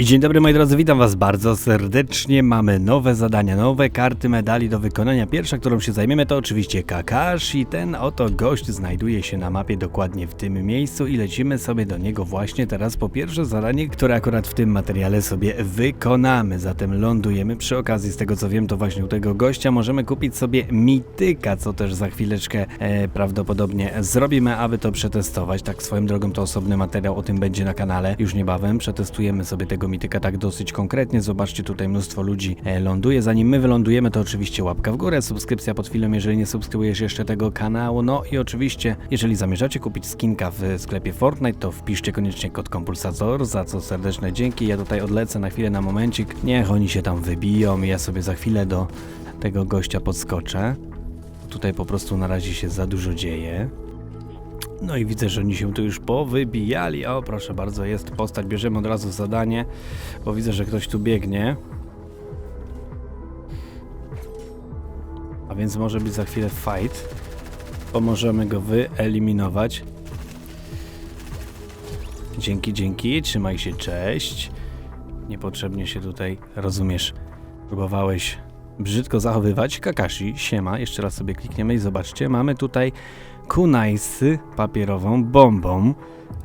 Dzień dobry moi drodzy, witam was bardzo serdecznie. Mamy nowe zadania, nowe karty medali do wykonania. Pierwsza, którą się zajmiemy to oczywiście Kakashi. Ten oto gość znajduje się na mapie dokładnie w tym miejscu i lecimy sobie do niego właśnie teraz po pierwsze zadanie, które akurat w tym materiale sobie wykonamy. Zatem lądujemy. Przy okazji z tego co wiem to właśnie u tego gościa możemy kupić sobie mityka, co też za chwileczkę e, prawdopodobnie zrobimy, aby to przetestować. Tak swoją drogą to osobny materiał o tym będzie na kanale już niebawem. Przetestujemy sobie tego mityka tak dosyć konkretnie. Zobaczcie, tutaj mnóstwo ludzi e, ląduje. Zanim my wylądujemy, to oczywiście łapka w górę, subskrypcja pod filmem, jeżeli nie subskrybujesz jeszcze tego kanału. No i oczywiście, jeżeli zamierzacie kupić skinka w sklepie Fortnite, to wpiszcie koniecznie kod Kompulsator, za co serdeczne dzięki. Ja tutaj odlecę na chwilę, na momencik. Niech oni się tam wybiją ja sobie za chwilę do tego gościa podskoczę. Tutaj po prostu na razie się za dużo dzieje. No i widzę, że oni się tu już powybijali. O, proszę bardzo, jest postać. Bierzemy od razu zadanie, bo widzę, że ktoś tu biegnie. A więc może być za chwilę fight. Pomożemy go wyeliminować. Dzięki, dzięki. Trzymaj się, cześć. Niepotrzebnie się tutaj, rozumiesz, próbowałeś brzydko zachowywać. Kakashi, siema. Jeszcze raz sobie klikniemy i zobaczcie, mamy tutaj kunai z papierową bombą.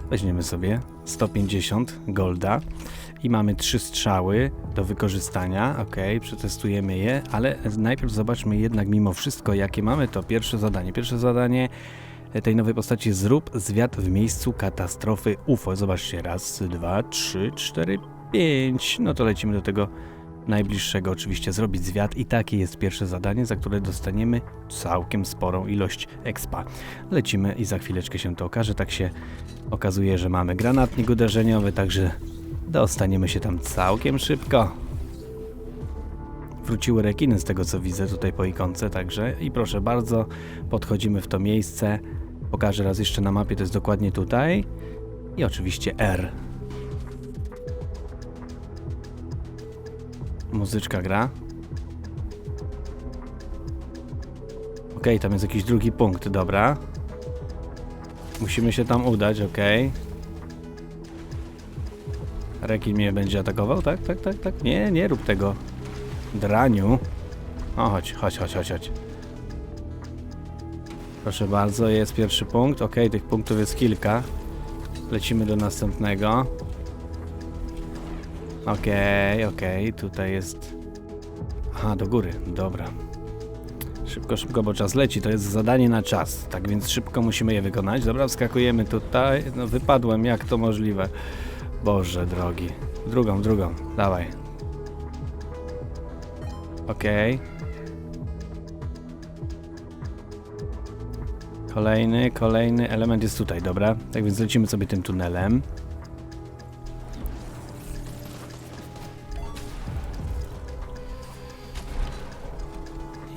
Weźmiemy sobie 150 golda i mamy trzy strzały do wykorzystania. Ok, przetestujemy je, ale najpierw zobaczmy jednak mimo wszystko, jakie mamy. To pierwsze zadanie. Pierwsze zadanie tej nowej postaci zrób zwiat w miejscu katastrofy UFO. Zobaczcie, raz, dwa, trzy, cztery, pięć. No to lecimy do tego najbliższego oczywiście zrobić zwiat i takie jest pierwsze zadanie, za które dostaniemy całkiem sporą ilość expa. Lecimy i za chwileczkę się to okaże. Tak się okazuje, że mamy granatnik uderzeniowy, także dostaniemy się tam całkiem szybko. Wróciły rekiny z tego co widzę tutaj po ikonce także i proszę bardzo, podchodzimy w to miejsce. Pokażę raz jeszcze na mapie, to jest dokładnie tutaj. I oczywiście R. Muzyczka gra. Okej, tam jest jakiś drugi punkt, dobra. Musimy się tam udać, okej. Rekin mnie będzie atakował, tak, tak, tak, tak. Nie, nie rób tego. Draniu. O, chodź, chodź, chodź, chodź, chodź. Proszę bardzo, jest pierwszy punkt. Okej, tych punktów jest kilka. Lecimy do następnego. Okej, okej, tutaj jest... Aha, do góry, dobra. Szybko, szybko, bo czas leci, to jest zadanie na czas, tak więc szybko musimy je wykonać. Dobra, wskakujemy tutaj, no wypadłem, jak to możliwe? Boże drogi. Drugą, drugą, dawaj. Okej. Kolejny, kolejny element jest tutaj, dobra? Tak więc lecimy sobie tym tunelem.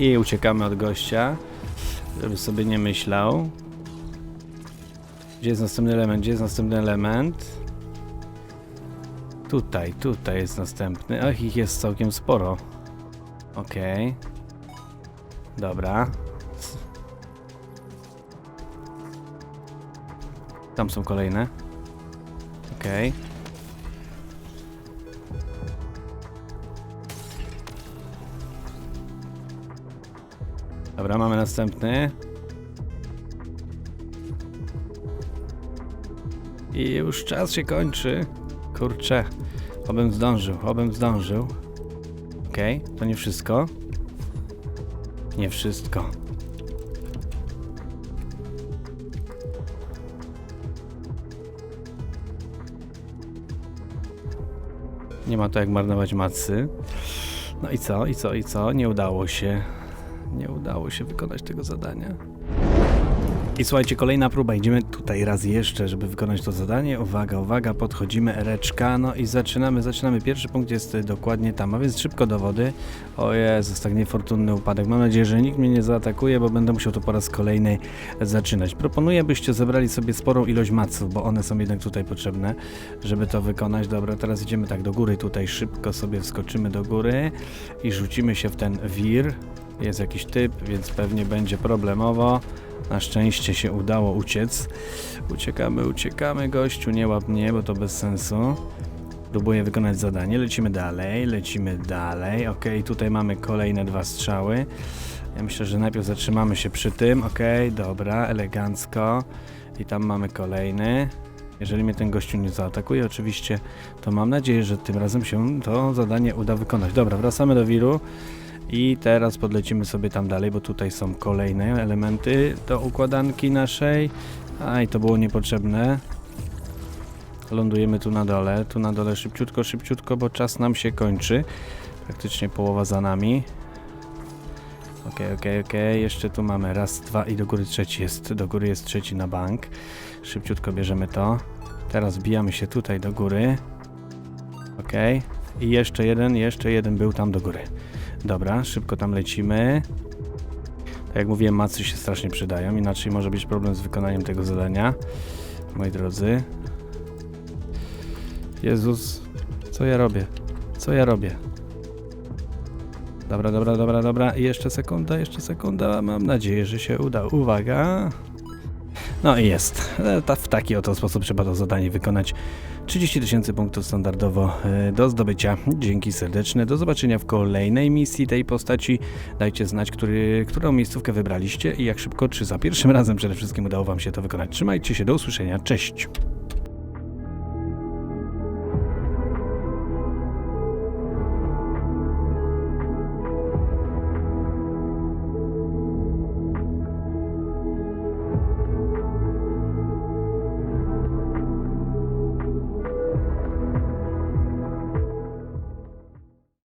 I uciekamy od gościa, żeby sobie nie myślał. Gdzie jest następny element? Gdzie jest następny element? Tutaj, tutaj jest następny. Ach, ich jest całkiem sporo. Okej. Dobra. S- Tam są kolejne. Okej. Dobra, mamy następny. I już czas się kończy. Kurczę, obym zdążył, obym zdążył. Okej, to nie wszystko. Nie wszystko. Nie ma to jak marnować macy. No i co, i co, i co? Nie udało się. Nie udało się wykonać tego zadania. I słuchajcie, kolejna próba. Idziemy tutaj raz jeszcze, żeby wykonać to zadanie. Uwaga, uwaga, podchodzimy, ereczka, no i zaczynamy, zaczynamy. Pierwszy punkt jest dokładnie tam, a więc szybko do wody. O Jezus, tak niefortunny upadek. Mam nadzieję, że nikt mnie nie zaatakuje, bo będę musiał to po raz kolejny zaczynać. Proponuję, byście zebrali sobie sporą ilość maców, bo one są jednak tutaj potrzebne, żeby to wykonać. Dobra, teraz idziemy tak do góry, tutaj szybko sobie wskoczymy do góry i rzucimy się w ten wir. Jest jakiś typ, więc pewnie będzie problemowo. Na szczęście się udało uciec. Uciekamy, uciekamy, gościu, nie łap mnie, bo to bez sensu. Próbuję wykonać zadanie. Lecimy dalej, lecimy dalej. Ok, tutaj mamy kolejne dwa strzały. Ja myślę, że najpierw zatrzymamy się przy tym. Ok, dobra, elegancko. I tam mamy kolejny. Jeżeli mnie ten gościu nie zaatakuje, oczywiście, to mam nadzieję, że tym razem się to zadanie uda wykonać. Dobra, wracamy do wiru. I teraz podlecimy sobie tam dalej, bo tutaj są kolejne elementy do układanki naszej. Aj, to było niepotrzebne. Lądujemy tu na dole, tu na dole szybciutko, szybciutko, bo czas nam się kończy. Praktycznie połowa za nami. Okej, okej, okej, jeszcze tu mamy raz, dwa i do góry trzeci jest, do góry jest trzeci na bank. Szybciutko bierzemy to. Teraz wbijamy się tutaj do góry. Okej. I jeszcze jeden, jeszcze jeden był tam do góry. Dobra, szybko tam lecimy. Tak jak mówiłem, macy się strasznie przydają, inaczej może być problem z wykonaniem tego zadania. Moi drodzy. Jezus, co ja robię? Co ja robię? Dobra, dobra, dobra, dobra. I jeszcze sekunda, jeszcze sekunda. Mam nadzieję, że się uda. Uwaga. No i jest. E, W taki oto sposób trzeba to zadanie wykonać. 30 tysięcy punktów standardowo e, do zdobycia. Dzięki serdeczne. Do zobaczenia w kolejnej misji tej postaci. Dajcie znać, który, którą miejscówkę wybraliście i jak szybko, czy za pierwszym razem przede wszystkim udało Wam się to wykonać. Trzymajcie się, do usłyszenia. Cześć.